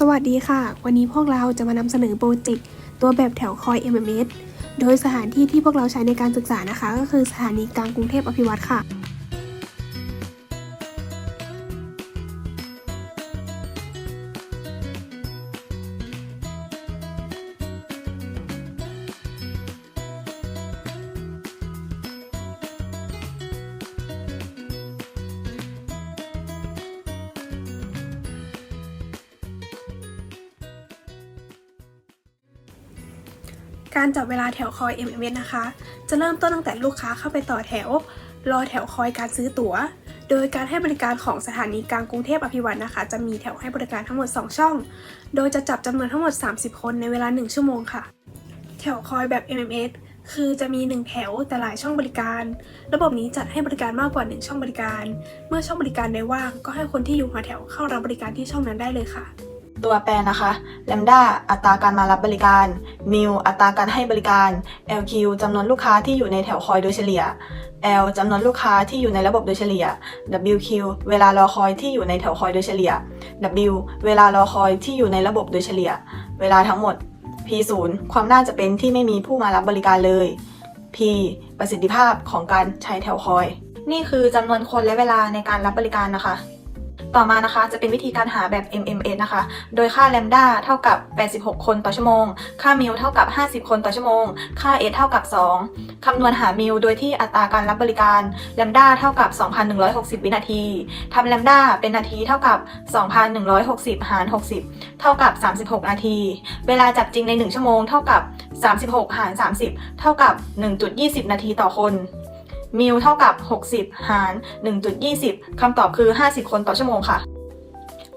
สวัสดีค่ะ วันนี้พวกเราจะมานำเสนอโปรเจกต์ตัวแบบแถวคอย MMS โดยสถานที่ที่พวกเราใช้ในการศึกษานะคะ ก็คือสถานีกลางกรุงเทพอภิวัตค่ะ การจับเวลาแถวคอย MMS นะคะ จะเริ่มต้นตั้งแต่ลูกค้าเข้าไปต่อแถว รอแถวคอยการซื้อตั๋ว โดยการให้บริการของสถานีกลางกรุงเทพอภิวัตนะคะ จะมีแถวให้บริการทั้งหมด 2 ช่อง โดยจะจับจำนวนทั้งหมด 30 คนในเวลา 1 ชั่วโมงค่ะ แถวคอยแบบ MMS คือจะมี 1 แถวแต่หลายช่องบริการ ระบบนี้จัดให้บริการมากกว่า 1 ช่องบริการ เมื่อช่องบริการใดว่างก็ให้คนที่อยู่หัวแถวเข้ารับบริการที่ช่องนั้นได้เลยค่ะ ตัวแปรนะคะ lambda อัตราการมารับบริการ mu อัตราการให้บริการ lq จำนวนลูกค้าที่อยู่ในแถวคอยโดยเฉลี่ย l จำนวนลูกค้าที่อยู่ในระบบโดยเฉลี่ย wq เวลารอคอยที่อยู่ในแถวคอยโดยเฉลี่ย w เวลารอคอยที่อยู่ในระบบโดยเฉลี่ย เวลาทั้งหมด p 0 ความน่าจะเป็นที่ไม่มีผู้มารับบริการเลย p ประสิทธิภาพของการใช้แถวคอย นี่คือจำนวนคนและเวลาในการรับบริการนะคะ ต่อมานะคะจะเป็นวิธีการหาแบบ MMS นะคะ โดยค่า lambda เท่ากับ 86 คนต่อชั่วโมง ค่า mu เท่ากับ 50 คนต่อชั่วโมง ค่า s เท่ากับ 2 คำนวณหา mu โดยที่อัตราการรับบริการ lambda เท่ากับ 2,160 วินาที ทำ lambda เป็นนาทีเท่ากับ 2,160 หาร 60 เท่ากับ 36 นาที เวลาจับจริงใน 1 ชั่วโมงเท่ากับ 36 หาร 30 เท่ากับ 1.20 นาทีต่อคน มิลเท่ากับ 60 หาร 1.20 คำตอบคือ 50 คนต่อชั่วโมงค่ะ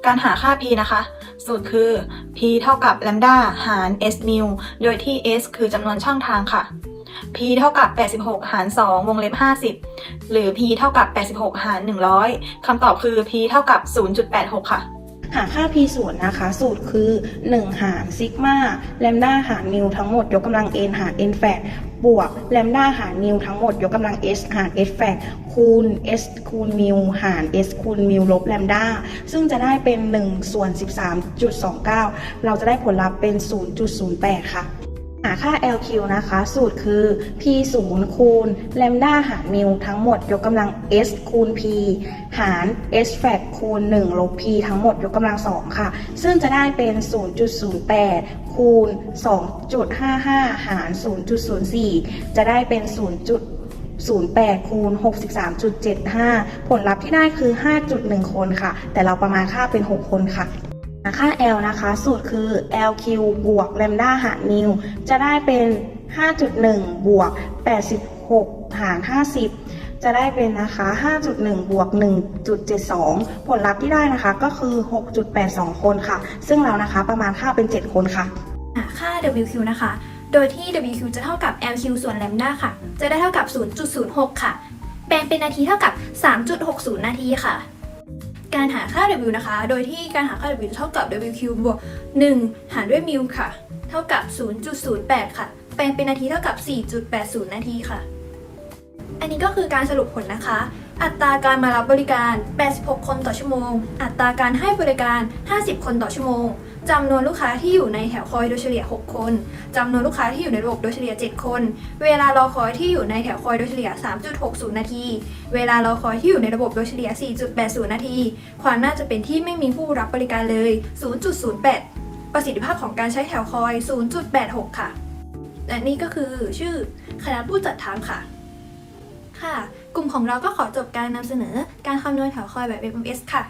การหาค่า p นะคะ สูตรคือ p เท่ากับ lambda หาร s มิลโดยที่ s คือจำนวนช่องทางค่ะ p เท่ากับ 86 หาร 2 วงเล็บ 50 หรือ p เท่ากับ 86 หาร 100 คำตอบคือ p เท่ากับ 0.86 ค่ะ หาค่า p ส่วนนะคะ สูตรคือ 1 หารซิกมาแลมด้าหารนิวทั้งหมด ยกกำลัง n หาร n แฝดบวกแลมด้าหารนิวทั้งหมด ยกกำลัง s หาร s แฝดคูณ s คูณมิวหาร s คูณมิวลบแลมด้าซึ่งจะได้เป็น1ส่วน13.29 เราจะได้ผลลัพธ์เป็น 0.08 ค่ะ หาค่า LQ นะคะ สูตรคือ P 0คูณแลมด้าหารมิวทั้งหมดยกกำลัง S คูณ P หาร S แฟกคูณ 1 ลบ P ทั้งหมดยกกำลัง 2 ค่ะ ซึ่งจะได้เป็น 0.08 คูณ 2.55 หาร 0.04 จะได้เป็น 0.08 คูณ 63.75 ผลลัพธ์ที่ได้คือ 5.1 คนค่ะ แต่เราประมาณค่าเป็น 6 คนค่ะ ค่า L นะคะ สูตรคือ LQ บวก lambda หารมิว จะได้เป็น 5.1 บวก 86 หาร 50 จะได้เป็นนะคะ 5.1 บวก 1.72 ผลลัพธ์ที่ได้นะคะก็คือ 6.82 คนค่ะ ซึ่งเรานะคะประมาณค่าเป็น 7 คนค่ะ ค่า WQ นะคะ โดยที่ WQ จะเท่ากับ LQ ส่วน lambda ค่ะ จะได้เท่ากับ 0.06 ค่ะแปลงเป็นนาทีเท่ากับ 3.60 นาทีค่ะ การหาค่า W นะคะ โดยที่การหาค่า W เท่ากับ WQ บวก 1 หารด้วยมิลค่ะ เท่ากับ 0.08 ค่ะ แปลงเป็นนาทีเท่ากับ 4.80 นาทีค่ะ อันนี้ก็คือการสรุปผลนะคะ อัตราการมารับบริการ 86 คนต่อชั่วโมง อัตราการให้บริการ 50 คนต่อชั่วโมงจำนวนลูกค้าที่อยู่ในแถวคอยโดยเฉลี่ย 6 คนจำนวนลูกค้าที่อยู่ในระบบโดยเฉลี่ย 7 คน เวลารอคอยที่อยู่ในแถวคอยโดยเฉลี่ย 3.60 นาที เวลารอคอยที่อยู่ในระบบโดยเฉลี่ย 4.80 นาที ความน่าจะเป็นที่ไม่มีผู้รับบริการเลย 0.08 ประสิทธิภาพของการใช้แถวคอย 0.86 ค่ะ และนี่ก็คือชื่อคณะผู้จัดทำค่ะ ค่ะ กลุ่มของเราก็ขอจบการนำเสนอการคำนวณแถวคอยแบบ FMS ค่ะ